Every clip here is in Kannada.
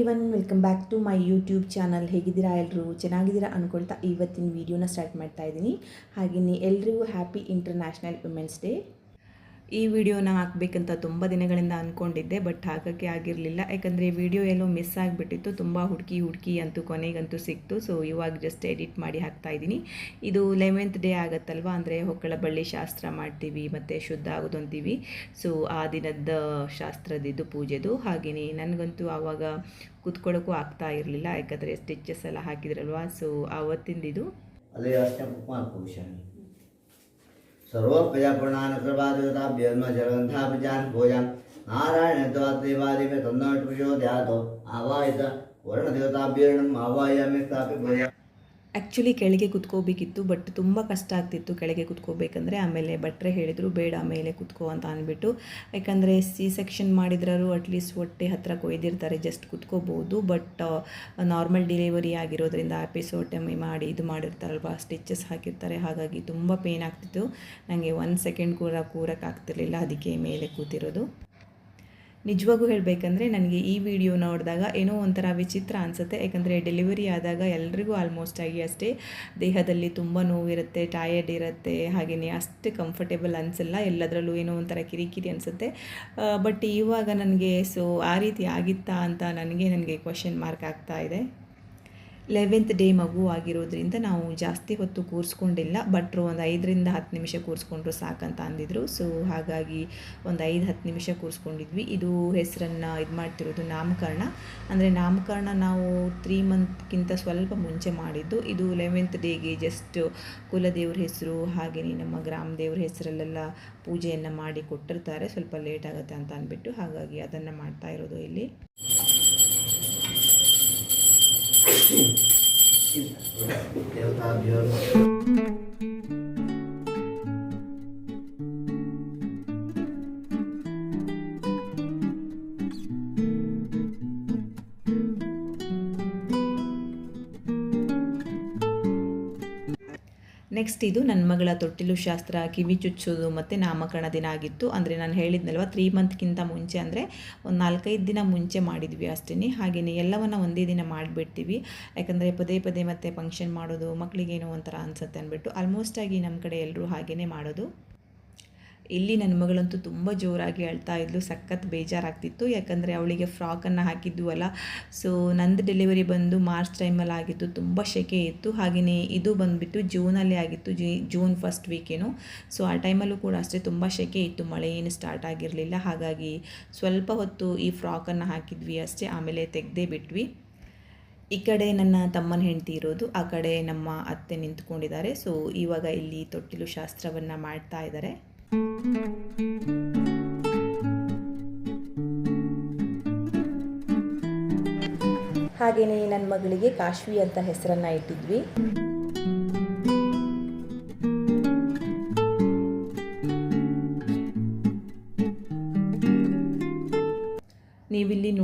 Everyone welcome back to my YouTube channel ಹೇಗಿದ್ದೀರಾ ಎಲ್ಲರೂ ಚೆನ್ನಾಗಿದ್ದೀರಾ ಅಂದ್ಕೊಳ್ತಾ ಇವತ್ತಿನ ವೀಡಿಯೋನ ಸ್ಟಾರ್ಟ್ ಮಾಡ್ತಾ ಇದ್ದೀನಿ. ಹಾಗೆಯೇ ಎಲ್ರಿಗೂ ಹ್ಯಾಪಿ ಇಂಟರ್ನ್ಯಾಷನಲ್ ವುಮೆನ್ಸ್ ಡೇ ಈ ವಿಡಿಯೋನ ಹಾಕಬೇಕಂತ ತುಂಬ ದಿನಗಳಿಂದ ಅಂದ್ಕೊಂಡಿದ್ದೆ ಬಟ್ ಹಾಕೋಕ್ಕೆ ಆಗಿರಲಿಲ್ಲ. ಯಾಕಂದರೆ ವಿಡಿಯೋ ಎಲ್ಲೋ ಮಿಸ್ ಆಗಿಬಿಟ್ಟಿತ್ತು, ತುಂಬ ಹುಡುಕಿ ಹುಡುಕಿ ಅಂತೂ ಕೊನೆಗಂತೂ ಸಿಕ್ತು. ಸೊ ಇವಾಗ ಜಸ್ಟ್ ಎಡಿಟ್ ಮಾಡಿ ಹಾಕ್ತಾ ಇದ್ದೀನಿ. ಇದು ಲೆವೆಂತ್ ಡೇ ಆಗುತ್ತಲ್ವ? ಅಂದರೆ ಹೊಕ್ಕಳ ಬಳ್ಳಿ ಶಾಸ್ತ್ರ ಮಾಡ್ತೀವಿ, ಮತ್ತು ಶುದ್ಧ ಆಗೋದು ಅಂತೀವಿ. ಸೊ ಆ ದಿನದ ಶಾಸ್ತ್ರದಿದ್ದು ಪೂಜೆದು. ಹಾಗೆಯೇ ನನಗಂತೂ ಆವಾಗ ಕೂತ್ಕೊಳ್ಳೋಕ್ಕೂ ಆಗ್ತಾ ಇರಲಿಲ್ಲ. ಯಾಕಂದರೆ ಸ್ಟಿಚಸ್ ಎಲ್ಲ ಹಾಕಿದ್ರಲ್ವ? ಸೊ ಆವತ್ತಿಂದಿದು. सर्वप्रजापुराणान् सर्वादेवताभ्यन्म भोजान्। नारायणत्वादेवादिमे ध्यातो आवाहित वर्णदेवताभ्यर्णम् आवाहयामि स्थापि भोजा ಆ್ಯಕ್ಚುಲಿ ಕೆಳಗೆ ಕುತ್ಕೋಬೇಕಿತ್ತು ಬಟ್ ತುಂಬ ಕಷ್ಟ ಆಗ್ತಿತ್ತು ಕೆಳಗೆ ಕುತ್ಕೋಬೇಕಂದ್ರೆ, ಆಮೇಲೆ ಭಟ್ರೆ ಹೇಳಿದರು, ಬೇಡ ಮೇಲೆ ಕುತ್ಕೋ ಅಂತ ಅಂದ್ಬಿಟ್ಟು. ಯಾಕಂದರೆ ಸಿ ಸೆಕ್ಷನ್ ಮಾಡಿದ್ರೂ ಅಟ್ಲೀಸ್ಟ್ ಹೊಟ್ಟೆ ಹತ್ರ ಕೊಯ್ದಿರ್ತಾರೆ ಜಸ್ಟ್ ಕುತ್ಕೋಬೋದು ಬಟ್ ನಾರ್ಮಲ್ ಡಿಲಿವರಿ ಆಗಿರೋದ್ರಿಂದ ಆಪಿಸೋಟಮಿ ಮಾಡಿ, ಇದು ಮಾಡಿರ್ತಾರಲ್ವ ಸ್ಟಿಚಸ್ ಹಾಕಿರ್ತಾರೆ, ಹಾಗಾಗಿ ತುಂಬ ಪೇನ್ ಆಗ್ತಿತ್ತು. ನನಗೆ ಒಂದು ಸೆಕೆಂಡ್ ಕೂಡ ಕೂರಕ್ಕೆ ಆಗ್ತಿರ್ಲಿಲ್ಲ ಅದಕ್ಕೆ ಮೇಲೆ ಕೂತಿರೋದು. ನಿಜವಾಗೂ ಹೇಳಬೇಕಂದ್ರೆ ನನಗೆ ಈ ವಿಡಿಯೋ ನೋಡಿದಾಗ ಏನೋ ಒಂಥರ ವಿಚಿತ್ರ ಅನಿಸುತ್ತೆ. ಯಾಕಂದರೆ ಡೆಲಿವರಿ ಆದಾಗ ಎಲ್ರಿಗೂ ಆಲ್ಮೋಸ್ಟ್ ಆಗಿ ಅಷ್ಟೇ. ದೇಹದಲ್ಲಿ ತುಂಬ ನೋವಿರುತ್ತೆ ಟಯರ್ಡ್ ಇರುತ್ತೆ ಹಾಗೆಯೇ ಅಷ್ಟು ಕಂಫರ್ಟೇಬಲ್ ಅನಿಸಲ್ಲ. ಎಲ್ಲದರಲ್ಲೂ ಏನೋ ಒಂಥರ ಕಿರಿಕಿರಿ ಅನಿಸುತ್ತೆ. ಬಟ್ ಇವಾಗ ನನಗೆ ಸೊ ಆ ರೀತಿ ಆಗಿತ್ತಾ ಅಂತ ನನಗೆ ನನಗೆ ಕ್ವಶನ್ ಮಾರ್ಕ್ ಆಗ್ತಾ ಇದೆ. ಲೆವೆಂತ್ ಡೇ ಮಗು ಆಗಿರೋದ್ರಿಂದ ನಾವು ಜಾಸ್ತಿ ಹೊತ್ತು ಕೂರಿಸ್ಕೊಂಡಿಲ್ಲ, ಭಟ್ರು ಒಂದು ಐದರಿಂದ ಹತ್ತು ನಿಮಿಷ ಕೂರಿಸ್ಕೊಂಡ್ರು ಸಾಕಂತ ಅಂದಿದ್ರು. ಸೊ ಹಾಗಾಗಿ ಒಂದು ಐದು ಹತ್ತು ನಿಮಿಷ ಕೂರಿಸ್ಕೊಂಡಿದ್ವಿ. ಇದು ಹೆಸರನ್ನು ಇದು ಮಾಡ್ತಿರೋದು ನಾಮಕರಣ. ಅಂದರೆ ನಾಮಕರಣ ನಾವು ತ್ರೀ ಮಂತ್ಗಿಂತ ಸ್ವಲ್ಪ ಮುಂಚೆ ಮಾಡಿದ್ದು. ಇದು ಲೆವೆಂತ್ ಡೇಗೆ ಜಸ್ಟ್ ಕುಲದೇವ್ರ ಹೆಸರು ಹಾಗೆಯೇ ನಮ್ಮ ಗ್ರಾಮ ದೇವ್ರ ಹೆಸರಲ್ಲೆಲ್ಲ ಪೂಜೆಯನ್ನು ಮಾಡಿ ಕೊಟ್ಟಿರ್ತಾರೆ. ಸ್ವಲ್ಪ ಲೇಟ್ ಆಗುತ್ತೆ ಅಂತ ಅಂದ್ಬಿಟ್ಟು ಹಾಗಾಗಿ ಅದನ್ನು ಮಾಡ್ತಾ ಇರೋದು ಇಲ್ಲಿ. Eh, Delta udah biar next ಇದು ನನ್ನ ಮಗಳ ತೊಟ್ಟಿಲು ಶಾಸ್ತ್ರ, ಕಿವಿ ಚುಚ್ಚೋದು ಮತ್ತು ನಾಮಕರಣ ದಿನ ಆಗಿತ್ತು. ಅಂದರೆ ನಾನು ಹೇಳಿದ್ನಲ್ವ ತ್ರೀ ಮಂತ್ಗಿಂತ ಮುಂಚೆ ಅಂದರೆ ಒಂದು ನಾಲ್ಕೈದು ದಿನ ಮುಂಚೆ ಮಾಡಿದ್ವಿ ಅಷ್ಟೇ ಹಾಗೆಯೇ ಎಲ್ಲವನ್ನು ಒಂದೇ ದಿನ ಮಾಡಿಬಿಡ್ತೀವಿ. ಯಾಕಂದರೆ ಪದೇ ಪದೇ ಮತ್ತೆ ಫಂಕ್ಷನ್ ಮಾಡೋದು ಮಕ್ಕಳಿಗೇನೋ ಒಂಥರ ಅನಿಸುತ್ತೆ ಅಂದ್ಬಿಟ್ಟು ಆಲ್ಮೋಸ್ಟಾಗಿ ನಮ್ಮ ಕಡೆ ಎಲ್ಲರೂ ಹಾಗೆಯೇ ಮಾಡೋದು. ಇಲ್ಲಿ ನನ್ನ ಮಗಳಂತೂ ತುಂಬ ಜೋರಾಗಿ ಅಳ್ತಾ ಇದ್ಲು, ಸಖತ್ ಬೇಜಾರಾಗ್ತಿತ್ತು. ಯಾಕಂದರೆ ಅವಳಿಗೆ ಫ್ರಾಕನ್ನು ಹಾಕಿದ್ವಲ್ಲ ಸೊ ನಂದು ಡೆಲಿವರಿ ಬಂದು ಮಾರ್ಚ್ ಟೈಮಲ್ಲಿ ಆಗಿತ್ತು, ತುಂಬ ಸೆಕೆ ಇತ್ತು. ಹಾಗೆಯೇ ಇದು ಬಂದುಬಿಟ್ಟು ಜೂನಲ್ಲಿ ಆಗಿತ್ತು ಜೂನ್ ಫಸ್ಟ್ ವೀಕೇನು ಸೊ ಆ ಟೈಮಲ್ಲೂ ಕೂಡ ಅಷ್ಟೇ ತುಂಬ ಸೆಕೆ ಇತ್ತು. ಮಳೆ ಏನು ಸ್ಟಾರ್ಟ್ ಆಗಿರಲಿಲ್ಲ. ಹಾಗಾಗಿ ಸ್ವಲ್ಪ ಹೊತ್ತು ಈ ಫ್ರಾಕನ್ನು ಹಾಕಿದ್ವಿ ಅಷ್ಟೇ, ಆಮೇಲೆ ತೆಗೆದೇ ಬಿಟ್ವಿ. ಈ ಕಡೆ ನನ್ನ ತಮ್ಮನ ಹೆಂಡತಿ ಇರೋದು, ಆ ಕಡೆ ನಮ್ಮ ಅತ್ತೆ ನಿಂತ್ಕೊಂಡಿದ್ದಾರೆ. ಸೊ ಇವಾಗ ಇಲ್ಲಿ ತೊಟ್ಟಿಲು ಶಾಸ್ತ್ರವನ್ನು ಮಾಡ್ತಾ ಇದ್ದಾರೆ. ಹಾಗೆಯೇ ನನ್ನ ಮಗಳಿಗೆ ಕಾಶ್ವಿ ಅಂತ ಹೆಸರನ್ನು ಇಟ್ಟಿದ್ವಿ.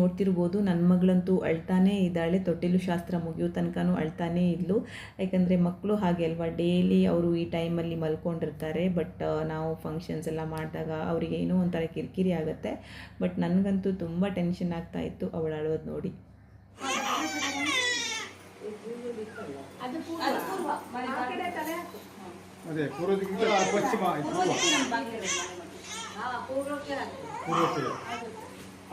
ನೋಡ್ತಿರ್ಬೋದು. ನನ್ನ ಮಗಳಂತೂ ಅಳ್ತಾನೇ ಇದ್ದಾಳೆ. ತೊಟ್ಟಿಲು ಶಾಸ್ತ್ರ ಮುಗಿಯೋ ತನಕನೂ ಅಳ್ತಾನೇ ಇದ್ಲು. ಯಾಕಂದರೆ ಮಕ್ಕಳು ಹಾಗೆ ಅಲ್ವಾ ಡೈಲಿ ಅವರು ಈ ಟೈಮಲ್ಲಿ ಮಲ್ಕೊಂಡಿರ್ತಾರೆ. ಬಟ್ ನಾವು ಫಂಕ್ಷನ್ಸ್ ಎಲ್ಲ ಮಾಡಿದಾಗ ಅವರಿಗೆ ಏನೋ ಒಂಥರ ಕಿರಿಕಿರಿ ಆಗುತ್ತೆ. ಬಟ್ ನನಗಂತೂ ತುಂಬ ಟೆನ್ಷನ್ ಆಗ್ತಾ ಇತ್ತು ಅವಳು ಅಳೋದು ನೋಡಿ. ಅದೇ ಪೂರ್ವದಿಕ್ಕಿಂತ ಪಶ್ಚಿಮ ಪೂರ್ವಕ್ಕೆ.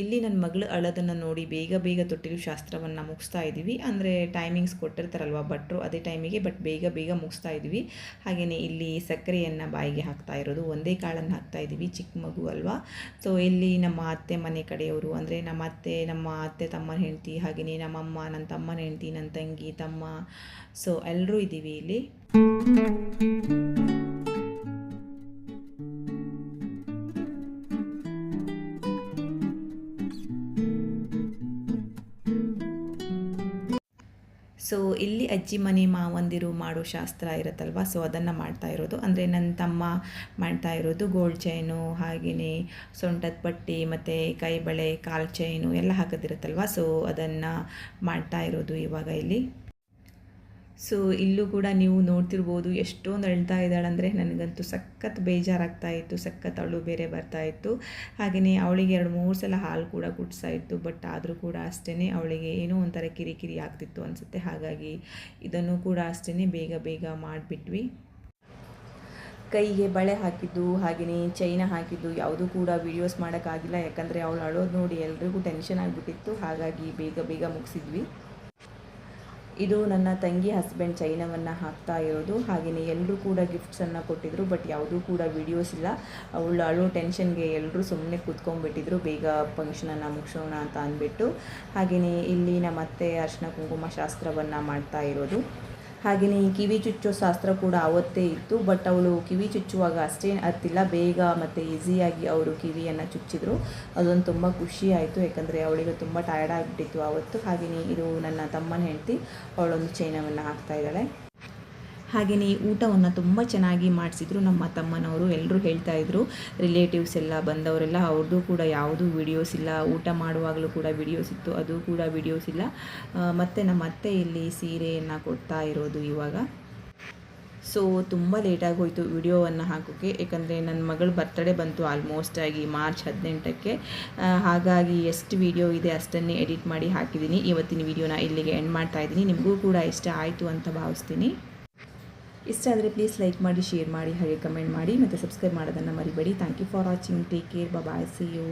ಇಲ್ಲಿ ನನ್ನ ಮಗಳು ಅಳೋದನ್ನು ನೋಡಿ ಬೇಗ ಬೇಗ ತೊಟ್ಟಿಲು ಶಾಸ್ತ್ರವನ್ನು ಮುಗಿಸ್ತಾ ಇದ್ದೀವಿ. ಅಂದರೆ ಟೈಮಿಂಗ್ಸ್ ಕೊಟ್ಟಿರ್ತಾರಲ್ವ ಭಟ್ರು, ಅದೇ ಟೈಮಿಗೆ ಬಟ್ ಬೇಗ ಬೇಗ ಮುಗಿಸ್ತಾ ಇದ್ದೀವಿ. ಹಾಗೆಯೇ ಇಲ್ಲಿ ಸಕ್ಕರೆಯನ್ನು ಬಾಯಿಗೆ ಹಾಕ್ತಾ ಇರೋದು, ಒಂದೇ ಕಾಳನ್ನು ಹಾಕ್ತಾ ಇದ್ದೀವಿ, ಚಿಕ್ಕ ಮಗು ಅಲ್ವಾ? ಸೊ ಇಲ್ಲಿ ನಮ್ಮ ಅತ್ತೆ ಮನೆ ಕಡೆಯವರು, ಅಂದರೆ ನಮ್ಮ ಅತ್ತೆ ನಮ್ಮ ಅತ್ತೆ ತಮ್ಮನ ಹೆಂಡತಿ ಹಾಗೆಯೇ ನಮ್ಮಮ್ಮ ನನ್ನ ತಮ್ಮನ ಹೆಂಡತಿ, ನನ್ನ ತಂಗಿ, ತಮ್ಮ ಸೊ ಎಲ್ಲರೂ ಇದ್ದೀವಿ ಇಲ್ಲಿ. ಸೊ ಇಲ್ಲಿ ಅಜ್ಜಿ ಮನೆ ಮಾವಂದಿರು ಮಾಡೋ ಶಾಸ್ತ್ರ ಇರುತ್ತಲ್ವ? ಸೊ ಅದನ್ನು ಮಾಡ್ತಾ ಇರೋದು. ಅಂದರೆ ನನ್ನ ತಮ್ಮ ಮಾಡ್ತಾ ಇರೋದು ಗೋಲ್ಡ್ ಚೈನು ಹಾಗೆಯೇ ಸೊಂಟದ ಪಟ್ಟಿ ಮತ್ತು ಕೈಬಳೆ, ಕಾಲು ಚೈನು ಎಲ್ಲ ಹಾಕೋದಿರುತ್ತಲ್ವ? ಸೊ ಅದನ್ನು ಮಾಡ್ತಾ ಇರೋದು ಇವಾಗ ಇಲ್ಲಿ. ಸೊ ಇಲ್ಲೂ ಕೂಡ ನೀವು ನೋಡ್ತಿರ್ಬೋದು ಎಷ್ಟೊಂದು ಅಳ್ತಾ ಇದ್ದಾಳೆ ಅಂದರೆ ನನಗಂತೂ ಸಖತ್ ಬೇಜಾರಾಗ್ತಾ ಇತ್ತು, ಸಖತ್ ಅಳು ಬೇರೆ ಬರ್ತಾ ಇತ್ತು. ಹಾಗೆಯೇ ಅವಳಿಗೆ ಎರಡು ಮೂರು ಸಲ ಹಾಲು ಕೂಡ ಕುಡಿಸ್ತಾ ಇತ್ತು ಬಟ್ ಆದರೂ ಕೂಡ ಅಷ್ಟೇ ಅವಳಿಗೆ ಏನೋ ಒಂಥರ ಕಿರಿಕಿರಿ ಆಗ್ತಿತ್ತು ಅನಿಸುತ್ತೆ. ಹಾಗಾಗಿ ಇದನ್ನು ಕೂಡ ಅಷ್ಟೇ ಬೇಗ ಬೇಗ ಮಾಡಿಬಿಟ್ವಿ. ಕೈಗೆ ಬಳೆ ಹಾಕಿದ್ದು ಹಾಗೆಯೇ ಚೈನ ಹಾಕಿದ್ದು, ಯಾವುದೂ ಕೂಡ ವೀಡಿಯೋಸ್ ಮಾಡೋಕ್ಕಾಗಿಲ್ಲ. ಯಾಕಂದರೆ ಅವಳು ಅಳೋದು ನೋಡಿ ಎಲ್ರಿಗೂ ಟೆನ್ಷನ್ ಆಗಿಬಿಟ್ಟಿತ್ತು. ಹಾಗಾಗಿ ಬೇಗ ಬೇಗ ಮುಗಿಸಿದ್ವಿ. ಇದು ನನ್ನ ತಂಗಿ ಹಸ್ಬೆಂಡ್ ಚೈನವನ್ನು ಹಾಕ್ತಾ ಇರೋದು. ಹಾಗೆಯೇ ಎಲ್ಲರೂ ಕೂಡ ಗಿಫ್ಟ್ಸನ್ನು ಕೊಟ್ಟಿದ್ರು ಬಟ್ ಯಾವುದೂ ಕೂಡ ವೀಡಿಯೋಸ್ ಇಲ್ಲ. ಅವಳು ಅಳು ಟೆನ್ಷನ್ಗೆ ಎಲ್ಲರೂ ಸುಮ್ಮನೆ ಕೂತ್ಕೊಂಡ್ಬಿಟ್ಟಿದ್ರು. ಬೇಗ ಫಂಕ್ಷನನ್ನು ಮುಗಿಸೋಣ ಅಂತ ಅಂದ್ಬಿಟ್ಟು. ಹಾಗೆಯೇ ಇಲ್ಲಿ ನಮ್ಮ ಅತ್ತೆ ಅರ್ಶಿನ ಕುಂಕುಮ ಶಾಸ್ತ್ರವನ್ನು ಮಾಡ್ತಾ ಇರೋದು. ಹಾಗೆಯೇ ಈ ಕಿವಿ ಚುಚ್ಚೋ ಶಾಸ್ತ್ರ ಕೂಡ ಅವತ್ತೇ ಇತ್ತು ಬಟ್ ಅವಳು ಕಿವಿ ಚುಚ್ಚುವಾಗ ಅಷ್ಟೇ ಹತ್ತಿಲ್ಲ ಬೇಗ ಮತ್ತು ಈಸಿಯಾಗಿ ಅವರು ಕಿವಿಯನ್ನು ಚುಚ್ಚಿದ್ರು. ಅದೊಂದು ತುಂಬ ಖುಷಿ ಆಯಿತು. ಯಾಕಂದರೆ ಅವಳಿಗೆ ತುಂಬ ಟಯರ್ಡ್ ಆಗಿಬಿಟ್ಟಿತ್ತು ಆವತ್ತು ಹಾಗೆಯೇ ಇದು ನನ್ನ ತಮ್ಮನ ಹೆಂಡತಿ, ಅವಳೊಂದು ಚೈನವನ್ನು ಹಾಕ್ತಾ ಇದ್ದಾಳೆ. ಹಾಗೆಯೇ ಊಟವನ್ನು ತುಂಬ ಚೆನ್ನಾಗಿ ಮಾಡಿಸಿದ್ರು ನಮ್ಮ ತಮ್ಮನವರು ಎಲ್ಲರೂ ಹೇಳ್ತಾ ಇದ್ರು. ರಿಲೇಟಿವ್ಸ್ ಎಲ್ಲ, ಬಂದವರೆಲ್ಲ ಅವ್ರದ್ದು ಕೂಡ ಯಾವುದೂ ವಿಡಿಯೋಸ್ ಇಲ್ಲ. ಊಟ ಮಾಡುವಾಗಲೂ ಕೂಡ ವಿಡಿಯೋಸ್ ಇತ್ತು, ಅದು ಕೂಡ ವಿಡಿಯೋಸ್ ಇಲ್ಲ. ಮತ್ತು ನಮ್ಮ ಅತ್ತೆ ಇಲ್ಲಿ ಸೀರೆಯನ್ನು ಕೊಡ್ತಾ ಇರೋದು ಇವಾಗ. ಸೊ ತುಂಬ ಲೇಟಾಗಿ ಹೋಯಿತು ವಿಡಿಯೋವನ್ನು ಹಾಕೋಕ್ಕೆ. ಏಕೆಂದರೆ ನನ್ನ ಮಗಳ ಬರ್ತಡೇ ಬಂತು ಆಲ್ಮೋಸ್ಟ್ ಆಗಿ ಮಾರ್ಚ್ ಹದಿನೆಂಟಕ್ಕೆ. ಹಾಗಾಗಿ ಎಷ್ಟು ವಿಡಿಯೋ ಇದೆ ಅಷ್ಟನ್ನೇ ಎಡಿಟ್ ಮಾಡಿ ಹಾಕಿದ್ದೀನಿ ಇವತ್ತಿನ ವಿಡಿಯೋನ ಇಲ್ಲಿಗೆ ಎಂಡ್ ಮಾಡ್ತಾ ಇದ್ದೀನಿ. ನಿಮಗೂ ಕೂಡ ಇಷ್ಟ ಆಯಿತು ಅಂತ ಭಾವಿಸ್ತೀನಿ. ಇಷ್ಟ ಆದರೆ ಪ್ಲೀಸ್ ಲೈಕ್ ಮಾಡಿ ಶೇರ್ ಮಾಡಿ ಹಾಗೆ ಕಮೆಂಟ್ ಮಾಡಿ ಮತ್ತು ಸಬ್ಸ್ಕ್ರೈಬ್ ಮಾಡೋದನ್ನು ಮರಿಬೇಡಿ. Thank you for watching take care bye see you